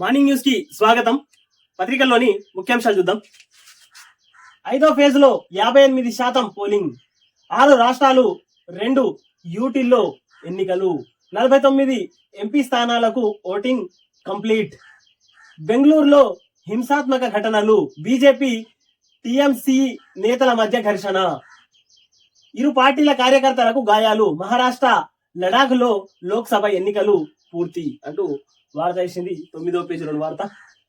Morning న్యూస్కి స్వాగతం. పత్రికల్లోని ముఖ్యాంశాలు చూద్దాం. ఐదో ఫేజ్లో యాభై ఎనిమిది శాతం పోలింగ్. ఆరు రాష్ట్రాలు రెండు యూటీల్లో ఎన్నికలు. నలభై తొమ్మిది ఎంపీ స్థానాలకు ఓటింగ్ కంప్లీట్. బెంగళూరులో హింసాత్మక ఘటనలు. బీజేపీ టీఎంసీ నేతల మధ్య ఘర్షణ. ఇరు పార్టీల కార్యకర్తలకు గాయాలు. మహారాష్ట్ర లడాఖ్లో లోక్సభ ఎన్నికలు పూర్తి అంటూ వార్త వేసింది తొమ్మిదో పేజీలోని వార్త.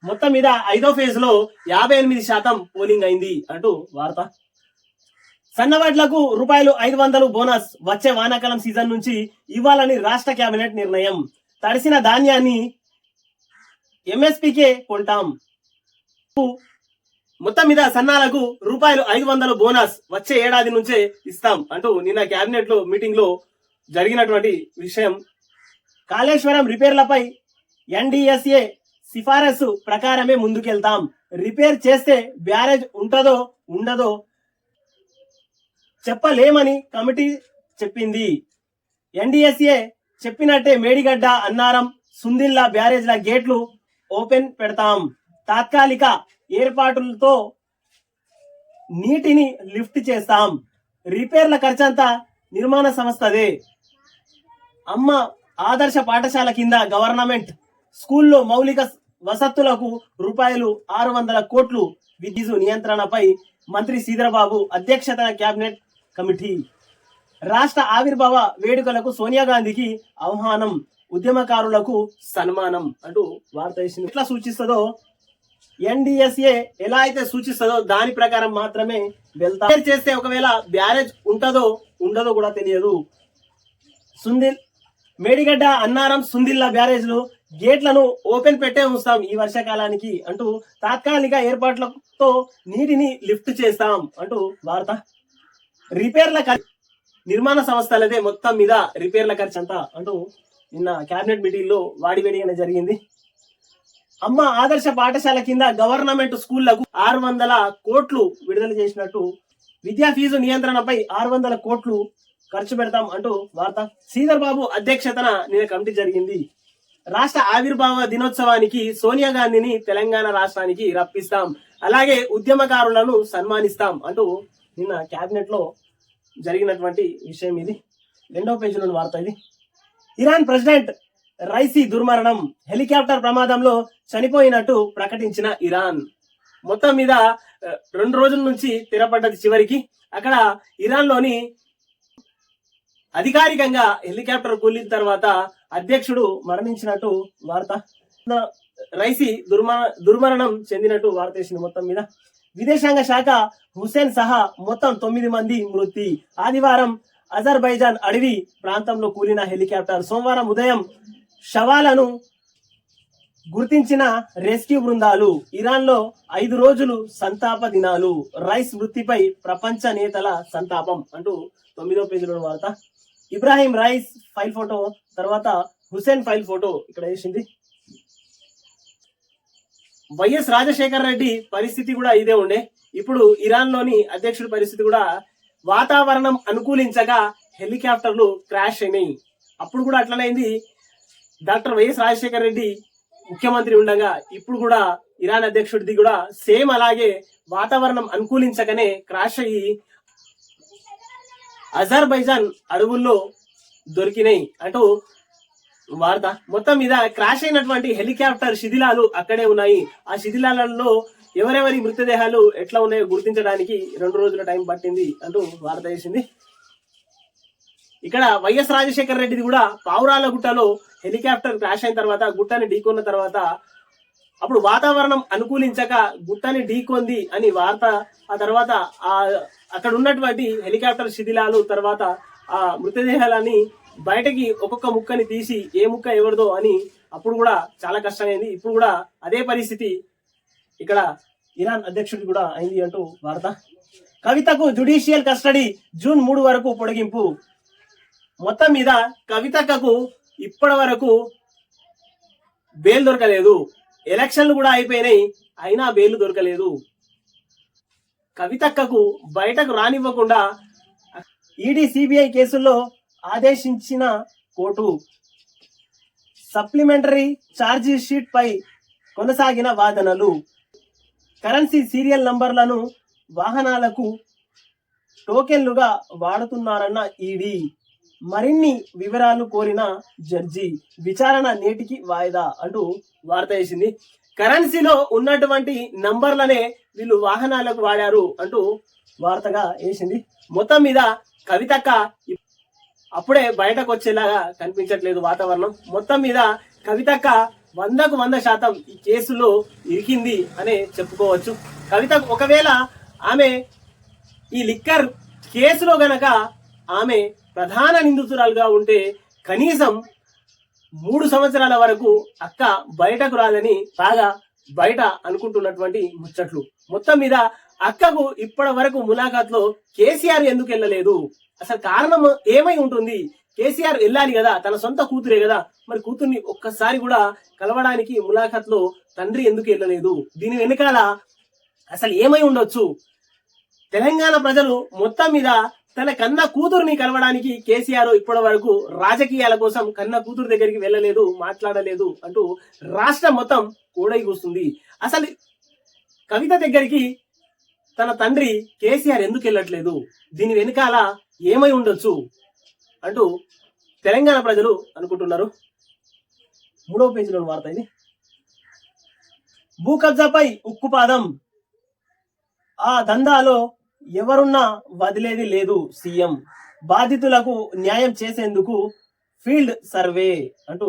మొత్తం మీద ఐదో ఫేజ్లో యాభై ఎనిమిది శాతం పోలింగ్ అయింది అంటూ వార్త. సన్నవాట్లకు రూపాయలు ఐదు వందలు బోనస్ వచ్చే వానాకాలం సీజన్ నుంచి ఇవ్వాలని రాష్ట్ర కేబినెట్ నిర్ణయం. తడిసిన ధాన్యాన్ని ఎంఎస్పీకే కొంటాం. మొత్తం మీద సన్నాలకు రూపాయలు ఐదు వందలు బోనస్ వచ్చే ఏడాది నుంచే ఇస్తాం అంటూ నిన్న కేబినెట్లో మీటింగ్లో జరిగినటువంటి విషయం. కాళేశ్వరం రిపేర్లపై ఎన్డిఎస్ఏ సిఫారసు ప్రకారమే ముందుకెళ్తాం. రిపేర్ చేస్తే బ్యారేజ్ ఉంటదో ఉండదో చెప్పలేమని కమిటీ చెప్పింది. ఎన్డిఎస్ఏ చెప్పినట్టే మేడిగడ్డ అన్నారం సుందిల్లా బ్యారేజ్ల గేట్లు ఓపెన్ పెడతాం. తాత్కాలిక ఏర్పాటులతో నీటిని లిఫ్ట్ చేస్తాం. రిపేర్ల ఖర్చంతా నిర్మాణ సంస్థదే. అమ్మ ఆదర్శ పాఠశాల కింద గవర్నమెంట్ స్కూల్లో మౌలిక వసతులకు రూపాయలు ఆరు వందల కోట్లు విద్యుత్ నియంత్రణపై మంత్రి శ్రీధరబాబు అధ్యక్షతన కేబినెట్ కమిటీ. రాష్ట్ర ఆవిర్భావ వేడుకలకు సోనియా గాంధీకి ఆహ్వానం ఉద్యమకారులకు సన్మానం అంటూ వార్త ఎట్లా సూచిస్తుందో ఎన్డిఎస్ఏ ఎలా అయితే సూచిస్తుందో దాని ప్రకారం మాత్రమే వెళ్తా. చేస్తే ఒకవేళ బ్యారేజ్ ఉంటుందో ఉండదో కూడా తెలియదు. సుందిల్ మేడిగడ్డ అన్నారం సుందిల్లా బ్యారేజ్లు గేట్లను ఓపెన్ పెట్టే ఉంచుతాం ఈ వర్షాకాలానికి అంటూ తాత్కాలిక ఏర్పాట్లతో నీటిని లిఫ్ట్ చేస్తాం అంటూ వార్త. రిపేర్ల ఖర్చు నిర్మాణ సంస్థలదే మొత్తం మీద రిపేర్ల ఖర్చు అంతా అంటూ నిన్న క్యాబినెట్ మీటింగ్లో వాడివేడి వాడి జరిగింది. అమ్మ ఆదర్శ పాఠశాల కింద గవర్నమెంట్ స్కూళ్ళకు ఆరు వందల కోట్లు విడుదల చేసినట్టు విద్యా ఫీజు నియంత్రణపై ఆరు వందల కోట్లు ఖర్చు పెడతాం అంటూ వార్త. శ్రీధర్ బాబు అధ్యక్షతన నిన్న కమిటీ జరిగింది. రాష్ట్ర ఆవిర్భావ దినోత్సవానికి సోనియా గాంధీని తెలంగాణ రాష్ట్రానికి రప్పిస్తాం. అలాగే ఉద్యమకారులను సన్మానిస్తాం అంటూ నిన్న కేబినెట్లో జరిగినటువంటి విషయం ఇది. రెండవ పేజీలోని వార్త ఇది. ఇరాన్ ప్రెసిడెంట్ రైసీ దుర్మరణం హెలికాప్టర్ ప్రమాదంలో చనిపోయినట్టు ప్రకటించిన ఇరాన్. మొత్తం మీద రెండు రోజుల నుంచి తెరపడ్డది చివరికి. అక్కడ ఇరాన్లోని అధికారికంగా హెలికాప్టర్ కూలిన తర్వాత అధ్యక్షుడు మరణించినట్టు వార్త. రైసి దుర్మరణ దుర్మరణం చెందినట్టు వార్త వేసింది మొత్తం మీద. విదేశాంగ శాఖ హుసేన్ సహా మొత్తం తొమ్మిది మంది మృతి. ఆదివారం అజర్బైజాన్ అడవి ప్రాంతంలో కూలిన హెలికాప్టర్ సోమవారం ఉదయం శవాలను గుర్తించిన రెస్క్యూ బృందాలు. ఇరాన్లో ఐదు రోజులు సంతాప దినాలు. రైస్ వృత్తిపై ప్రపంచ నేతల సంతాపం అంటూ తొమ్మిదో పేజీలో వార్త. ఇబ్రాహిం రైస్ ఫైల్ ఫోటో తర్వాత హుసేన్ ఫైల్ ఫోటో ఇక్కడ వేసింది. వైఎస్ రాజశేఖర రెడ్డి పరిస్థితి కూడా ఇదే ఉండే. ఇప్పుడు ఇరాన్లోని అధ్యక్షుడి పరిస్థితి కూడా వాతావరణం అనుకూలించగా హెలికాప్టర్లు క్రాష్ అయినాయి. అప్పుడు కూడా అట్లనైంది డాక్టర్ వైఎస్ రాజశేఖర రెడ్డి ముఖ్యమంత్రి ఉండగా ఇప్పుడు కూడా ఇరాన్ అధ్యక్షుడిది కూడా సేమ్ అలాగే వాతావరణం అనుకూలించగానే క్రాష్ అయ్యి అజర్బైజాన్ అడవుల్లో దొరికినాయి. అంటూ వార్త. మొత్తం మీద క్రాష్ అయినటువంటి హెలికాప్టర్ శిథిలాలు అక్కడే ఉన్నాయి. ఆ శిథిలాలలో ఎవరెవరి మృతదేహాలు ఎట్లా ఉన్నాయో గుర్తించడానికి రెండు రోజుల టైం పట్టింది అంటూ వార్త వేసింది. ఇక్కడ వైఎస్ రాజశేఖర రెడ్డిది కూడా పావురాల గుట్టలో హెలికాప్టర్ క్రాష్ అయిన తర్వాత గుట్టని ఢీకొన్న తర్వాత అప్పుడు వాతావరణం అనుకూలించక గుట్టని ఢీకొంది అని వార్త ఆ తర్వాత ఆ అక్కడ ఉన్నటువంటి హెలికాప్టర్ శిథిలాలు తర్వాత ఆ మృతదేహాలని బయటకి ఒక్కొక్క ముక్కని తీసి ఏ ముక్క ఎవరిదో అని అప్పుడు కూడా చాలా కష్టమైంది. ఇప్పుడు కూడా అదే పరిస్థితి ఇక్కడ ఇరాన్ అధ్యక్షుడి కూడా అయింది అంటూ వార్త. కవితకు జుడిషియల్ కస్టడీ జూన్ మూడు వరకు పొడిగింపు. మొత్తం మీద కవితకు ఇప్పటి వరకు బెయిల్ దొరకలేదు. ఎలక్షన్లు కూడా అయిపోయినాయి. అయినా బెయిల్ దొరకలేదు. కవితక్కకు బయటకు రానివ్వకుండా ఈడీ సిబిఐ కేసుల్లో ఆదేశించిన కోర్టు సప్లిమెంటరీ ఛార్జీ షీట్ పై కొనసాగిన వాదనలు. కరెన్సీ సీరియల్ నంబర్లను వాహనాలకు టోకెన్లుగా వాడుతున్నారన్న ఈడీ. మరిన్ని వివరాలు కోరిన జడ్జి విచారణ నేటికి వాయిదా అంటూ వార్త వేసింది. కరెన్సీలో ఉన్నటువంటి నంబర్లనే వీళ్ళు వాహనాలకు వాడారు అంటూ వార్తగా వేసింది. మొత్తం మీద కవితక్క అప్పుడే బయటకు వచ్చేలాగా కనిపించట్లేదు వాతావరణం. మొత్తం మీద కవితక్క వందకు వంద శాతం ఈ కేసులో ఇరికింది అనే చెప్పుకోవచ్చు. కవిత ఒకవేళ ఆమె ఈ లిక్కర్ కేసులో గనక ఆమె ప్రధాన నిందితురాలుగా ఉంటే కనీసం మూడు సంవత్సరాల వరకు అక్క బయటకు రాలని బాగా బయట అనుకుంటున్నటువంటి ముచ్చట్లు. మొత్తం మీద అక్కకు ఇప్పటి వరకు ములాఖాత్లో కేసీఆర్ ఎందుకు వెళ్ళలేదు? అసలు కారణం ఏమై ఉంటుంది? కేసీఆర్ వెళ్ళాలి కదా తన సొంత కూతురే కదా మరి కూతుర్ని ఒక్కసారి కూడా కలవడానికి ములాఖాత్లో తండ్రి ఎందుకు వెళ్ళలేదు? దీని వెనకాల అసలు ఏమై ఉండొచ్చు? తెలంగాణ ప్రజలు మొత్తం మీద తన కన్న కూతురుని కలవడానికి కేసీఆర్ ఇప్పటి వరకు రాజకీయాల కోసం కన్న కూతురు దగ్గరికి వెళ్ళలేదు మాట్లాడలేదు అంటూ రాష్ట్రం మొత్తం కూడై కూస్తుంది. అసలు కవిత దగ్గరికి తన తండ్రి కేసీఆర్ ఎందుకు వెళ్ళట్లేదు? దీని వెనకాల ఏమై ఉండొచ్చు? అంటూ తెలంగాణ ప్రజలు అనుకుంటున్నారు. మూడవ పేజీలో వార్త ఇది. భూ కబ్జాపై ఉక్కుపాదం. ఆ దందాలో ఎవరున్నా వదిలేది లేదు సీఎం. బాధితులకు న్యాయం చేసేందుకు ఫీల్డ్ సర్వే అంటూ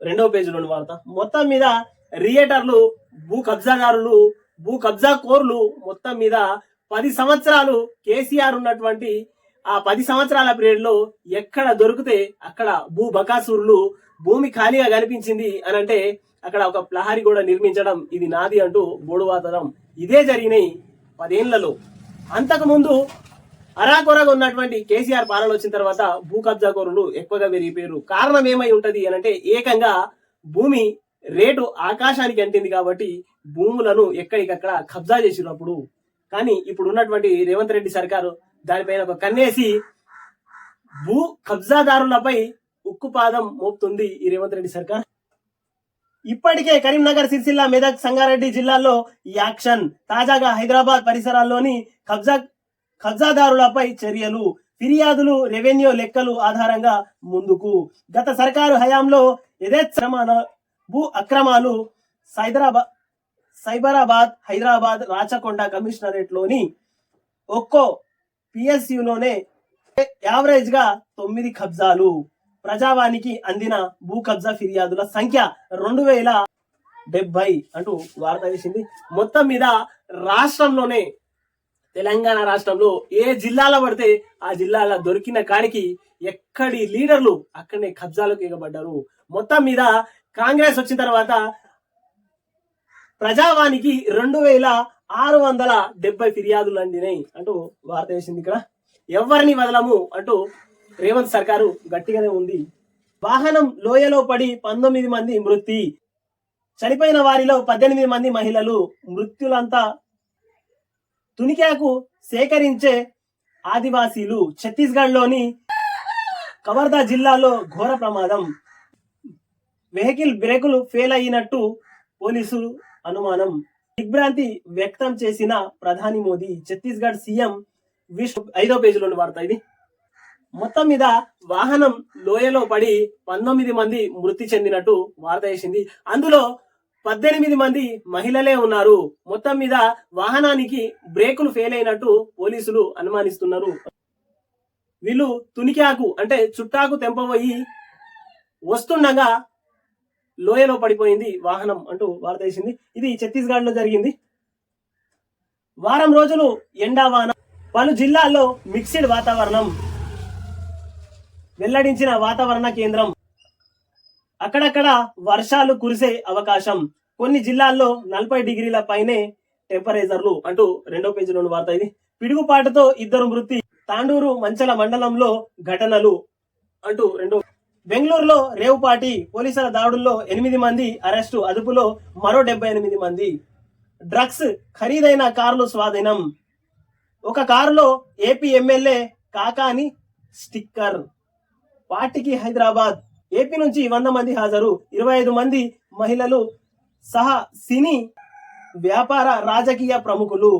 రెండవ పేజీలోని వార్త. మొత్తం మీద రియేటర్లు భూ కబ్జాదారులు భూ కబ్జా కోర్లు మొత్తం మీద పది సంవత్సరాలు కేసీఆర్ ఉన్నటువంటి ఆ పది సంవత్సరాల పీరియడ్లో ఎక్కడ దొరికితే అక్కడ భూ బకాసురులు భూమి ఖాళీగా కనిపించింది అని అంటే అక్కడ ఒక ప్రహరీ కూడా నిర్మించడం ఇది నాది అంటూ బోడువాతడం ఇదే జరిగినాయి పదేళ్ళలో. అంతకుముందు అరాకొరగా ఉన్నటువంటి కేసీఆర్ పాలన వచ్చిన తర్వాత భూ కబ్జాకోరులు ఎక్కువగా పెరిగిపోయారు కారణం ఏమై ఉంటది అని అంటే ఏకంగా భూమి రేటు ఆకాశానికి అంటింది కాబట్టి భూములను ఎక్కడికక్కడ కబ్జా చేసినప్పుడు. కానీ ఇప్పుడు ఉన్నటువంటి రేవంత్ రెడ్డి సర్కారు దానిపైన ఒక కన్నేసి భూ కబ్జాదారులపై ఉక్కుపాదం మోపుతుంది ఈ రేవంత్ రెడ్డి సర్కార్. ఇప్పటికే కరీంనగర్ సిరిసిల్ల మెదక్ సంగారెడ్డి జిల్లాల్లో ఈ యాక్షన్ తాజాగా హైదరాబాద్ పరిసరాల్లోని కబ్జా కబ్జాదారులపై చర్యలు ఫిర్యాదులు రెవెన్యూ లెక్కలు ఆధారంగా ముందుకు. గత సర్కారు హయాంలో యథేచ్ఛమాన భూ అక్రమాలు సైదరాబాద్ సైబరాబాద్ హైదరాబాద్ రాచకొండ కమిషనరేట్లోని ఒక్కో పిఎస్యులోనే యావరేజ్గా తొమ్మిది కబ్జాలు. ప్రజావానికి అందిన భూ కబ్జా ఫిర్యాదుల సంఖ్య రెండు వేల డెబ్బై అంటూ వార్త వేసింది. మొత్తం మీద రాష్ట్రంలోనే తెలంగాణ రాష్ట్రంలో ఏ జిల్లాలో పడితే ఆ జిల్లాలో దొరికిన కాడికి ఎక్కడి లీడర్లు అక్కడనే కబ్జాలకు ఎగబడ్డారు. మొత్తం మీద కాంగ్రెస్ వచ్చిన తర్వాత ప్రజావానికి రెండు వేల ఆరు వందల డెబ్బై ఫిర్యాదులు అందినాయి అంటూ వార్త వేసింది ఇక్కడ. ఎవరిని వదలము అంటూ రేవంత్ సర్కారు గట్టిగానే ఉంది. వాహనం లోయలో పడి పంతొమ్మిది మంది మృతి. చనిపోయిన వారిలో పద్దెనిమిది మంది మహిళలు మృత్యులంతా తునికాకు సేకరించే ఆదివాసీలు. ఛత్తీస్గఢ్లోని కవర్దా జిల్లాలో ఘోర ప్రమాదం. వెహికల్ బ్రేకులు ఫెయిల్ అయినట్టు పోలీసులు అనుమానం. దిగ్భ్రాంతి వ్యక్తం చేసిన ప్రధాని మోదీ ఛత్తీస్గఢ్ సీఎం విష్ణు ఐదో పేజీలోని వార్త ఇది. మొత్తం మీద వాహనం లోయలో పడి పంతొమ్మిది మంది మృతి చెందినట్టు వార్త వేసింది. అందులో పద్దెనిమిది మంది మహిళలే ఉన్నారు. మొత్తం మీద వాహనానికి బ్రేకులు ఫెయిల్ అయినట్టు పోలీసులు అనుమానిస్తున్నారు. వీళ్ళు తునికాకు అంటే చుట్టాకు తెంపబోయి వస్తుండగా లోయలో పడిపోయింది వాహనం అంటూ వార్త వేసింది. ఇది ఛత్తీస్గఢ్లో జరిగింది. వారం రోజులు ఎండావాన పలు జిల్లాల్లో మిక్స్డ్ వాతావరణం. వెల్లడించిన వాతావరణ కేంద్రం. అక్కడక్కడ వర్షాలు కురిసే అవకాశం. కొన్ని జిల్లాల్లో నలభై డిగ్రీల పైనే టెంపరేచర్లు అంటూ రెండో పేజీలోని వార్త ఇది. పిడుగుపాటుతో ఇద్దరు మృతి. తాండూరు మంచల మండలంలో ఘటనలు అంటూ రెండో బెంగళూరులో రేవుపాటి పోలీసుల దాడుల్లో ఎనిమిది మంది అరెస్టు. అదుపులో మరో డెబ్బై ఎనిమిది మంది. డ్రగ్స్ ఖరీదైన కార్లు స్వాధీనం. ఒక కారులో ఏపీ ఎమ్మెల్యే కాకాని స్టిక్కర్. పార్టీకి హైదరాబాద్ ఏపీ నుంచి వంద మంది హాజరు. ఇరవై ఐదు మంది మహిళలు సహా సినీ వ్యాపార రాజకీయ ప్రముఖులు.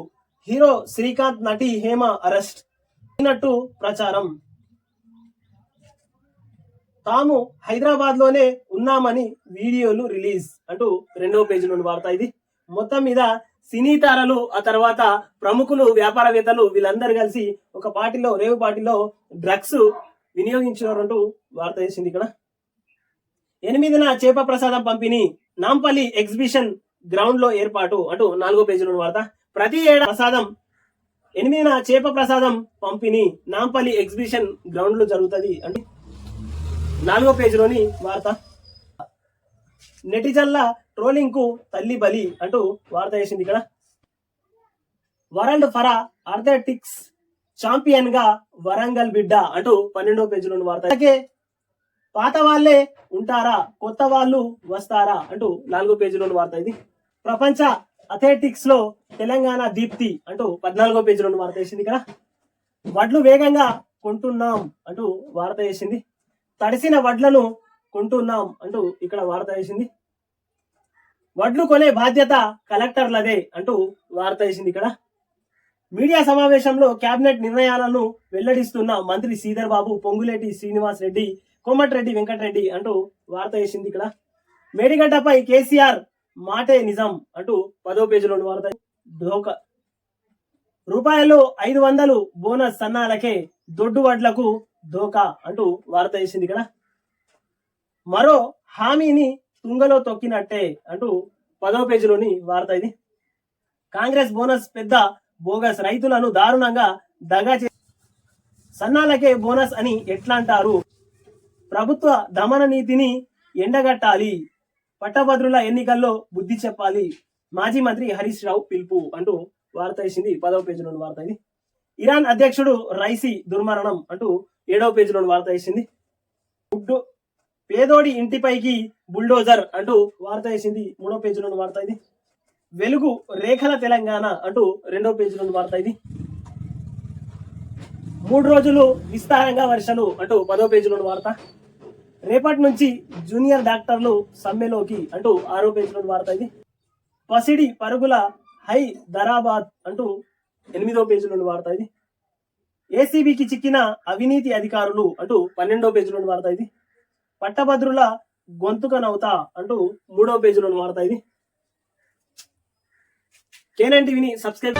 హీరో శ్రీకాంత్ నటి హేమ అరెస్ట్. అయినట్టు ప్రచారం. తాము హైదరాబాద్లోనే ఉన్నామని వీడియోలు రిలీజ్ అంటూ రెండవ పేజీ నుండి వార్త ఇది. మొత్తం మీద సినీ తారలు ఆ తర్వాత ప్రముఖులు వ్యాపారవేత్తలు వీళ్ళందరూ కలిసి ఒక పార్టీలో రేవు పార్టీలో డ్రగ్స్ వినియోగించినారంటూ వార్త వేసింది ఇక్కడ. ఎనిమిదిన చేప ప్రసాదం పంపిణీ నాంపల్లి ఎగ్జిబిషన్ గ్రౌండ్లో ఏర్పాటు అంటూ నాలుగో పేజీలోని వార్త. ప్రతి ఏడా ప్రసాదం ఎనిమిదిన చేప ప్రసాదం పంపిణీ నాంపల్లి ఎగ్జిబిషన్ గ్రౌండ్లో జరుగుతుంది అంటే నాలుగో పేజీలోని వార్త. నెటిజన్ల ట్రోలింగ్కు తల్లి బలి అంటూ వార్త వేసింది ఇక్కడ. వరల్డ్ ఫర్ ఆర్థెటిక్స్ ఛాంపియన్గా వరంగల్ బిడ్డ అంటూ పన్నెండో పేజీలోని వార్త. అలాగే పాత వాళ్ళే ఉంటారా? కొత్త వాళ్ళు వస్తారా? అంటూ నాలుగో పేజీలో వార్త ఇది. ప్రపంచ అథ్లెటిక్స్లో తెలంగాణ దీప్తి అంటూ పద్నాలుగో పేజీలో వార్త వేసింది ఇక్కడ. వడ్లు వేగంగా కొంటున్నాం అంటూ వార్త వేసింది. తడిసిన వడ్లను కొంటున్నాం అంటూ ఇక్కడ వార్త వేసింది. వడ్లు కొనే బాధ్యత కలెక్టర్లదే అంటూ వార్త వేసింది ఇక్కడ. మీడియా సమావేశంలో కేబినెట్ నిర్ణయాలను వెల్లడిస్తున్న మంత్రి శ్రీధర్ బాబు పొంగులేటి శ్రీనివాస్ రెడ్డి కోమటిరెడ్డి వెంకటరెడ్డి అంటూ వార్త వేసింది ఇక్కడ. మేడిగడ్డపై కేసీఆర్ మాటే నిజం అంటూ పదో పేజీలోని వార్త. ధోక రూపాయలు ఐదు వందలు బోనస్ సన్నాలకే దొడ్డు వడ్లకు ధోకా అంటూ వార్త వేసింది ఇక్కడ. మరో హామీని తుంగలో తొక్కినట్టే అంటూ పదో పేజీలోని వార్త ఇది. కాంగ్రెస్ బోనస్ పెద్ద బోగస్ రైతులను దారుణంగా దగా చే సన్నాలకే బోనస్ అని ఎట్లా అంటారు ప్రభుత్వ దమన నీతిని ఎండగట్టాలి. పట్టభద్రుల ఎన్నికల్లో బుద్ధి చెప్పాలి. మాజీ మంత్రి హరీష్ రావు పిలుపు అంటూ వార్త వేసింది. పదవ పేజీలోని వార్త ఇది. ఇరాన్ అధ్యక్షుడు రైసీ దుర్మరణం అంటూ ఏడవ పేజీలోని వార్త వేసింది. గుడ్డు పేదోడి ఇంటిపైకి బుల్డోజర్ అంటూ వార్త వేసింది. మూడో పేజీలోని వార్త ఇది. వెలుగు రేఖల తెలంగాణ అంటూ రెండో పేజీలోని వార్త ఇది. మూడు రోజులు విస్తారంగా వర్షాలు అంటూ పదో పేజీలోని వార్త రేపటి నుంచి జూనియర్ డాక్టర్లు సమ్మెలోకి అంటూ ఆరో పేజీలోని వార్త ఇది. పసిడి పరుగుల హై దరాబాద్ అంటూ ఎనిమిదో పేజీలోని వార్త ఇది. ఏసీబీకి చిక్కిన అవినీతి అధికారులు అంటూ పన్నెండో పేజీలోని వార్త ఇది. పట్టభద్రుల గొంతుకనవుతా అంటూ మూడో పేజీలోని వార్త ఇది. కేనన్ టీవీని సబ్స్క్రైబ్